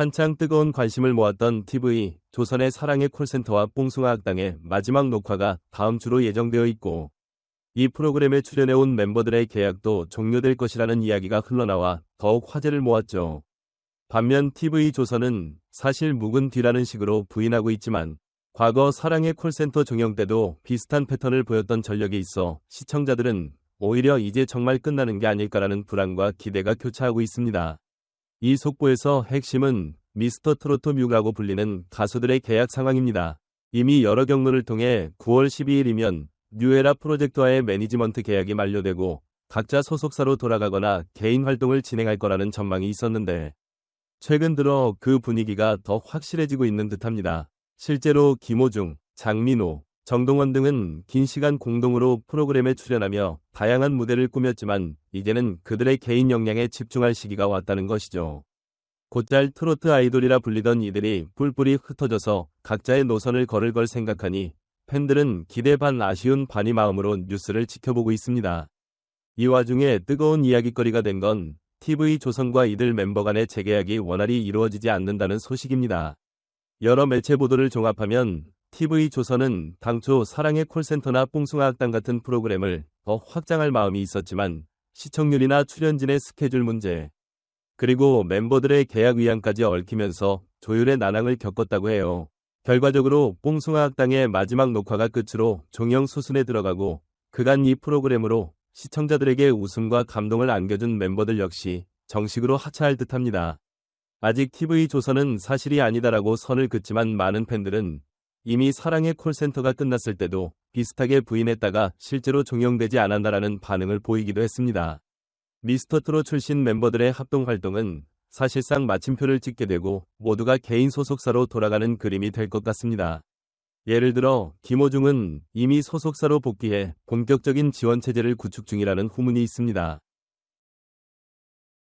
한창 뜨거운 관심을 모았던 TV 조선의 사랑의 콜센터와 뽕숭아 학당의 마지막 녹화가 다음 주로 예정되어 있고 이 프로그램에 출연해온 멤버들의 계약도 종료될 것이라는 이야기가 흘러나와 더욱 화제를 모았죠. 반면 TV 조선은 사실 묵은 뒤라는 식으로 부인하고 있지만 과거 사랑의 콜센터 종영 때도 비슷한 패턴을 보였던 전력이 있어 시청자들은 오히려 이제 정말 끝나는 게 아닐까라는 불안과 기대가 교차하고 있습니다. 이 속보에서 핵심은 미스터 트로트 뮤라고 불리는 가수들의 계약 상황입니다. 이미 여러 경로를 통해 9월 12일이면 뉴에라 프로젝트와의 매니지먼트 계약이 만료되고 각자 소속사로 돌아가거나 개인 활동을 진행할 거라는 전망이 있었는데 최근 들어 그 분위기가 더 확실해지고 있는 듯합니다. 실제로 김호중, 장민호, 정동원 등은 긴 시간 공동으로 프로그램에 출연하며 다양한 무대를 꾸몄지만 이제는 그들의 개인 역량에 집중할 시기가 왔다는 것이죠. 곧잘 트로트 아이돌이라 불리던 이들이 뿔뿔이 흩어져서 각자의 노선을 걸을 걸 생각하니 팬들은 기대 반 아쉬운 반이 마음으로 뉴스를 지켜보고 있습니다. 이 와중에 뜨거운 이야기거리가 된 건 TV 조선과 이들 멤버 간의 재계약이 원활히 이루어지지 않는다는 소식입니다. 여러 매체 보도를 종합하면 TV 조선은 당초 사랑의 콜센터나 뽕숭아 학당 같은 프로그램을 더 확장할 마음이 있었지만 시청률이나 출연진의 스케줄 문제, 그리고 멤버들의 계약 위안까지 얽히면서 조율의 난항을 겪었다고 해요. 결과적으로 뽕숭아 학당의 마지막 녹화가 끝으로 종영 수순에 들어가고 그간 이 프로그램으로 시청자들에게 웃음과 감동을 안겨준 멤버들 역시 정식으로 하차할 듯합니다. 아직 TV 조선은 사실이 아니다라고 선을 긋지만 많은 팬들은 이미 사랑의 콜센터가 끝났을 때도 비슷하게 부인했다가 실제로 종영되지 않았다라는 반응을 보이기도 했습니다. 미스터트로 출신 멤버들의 합동 활동은 사실상 마침표를 찍게 되고 모두가 개인 소속사로 돌아가는 그림이 될 것 같습니다. 예를 들어 김호중은 이미 소속사로 복귀해 본격적인 지원 체제를 구축 중이라는 후문이 있습니다.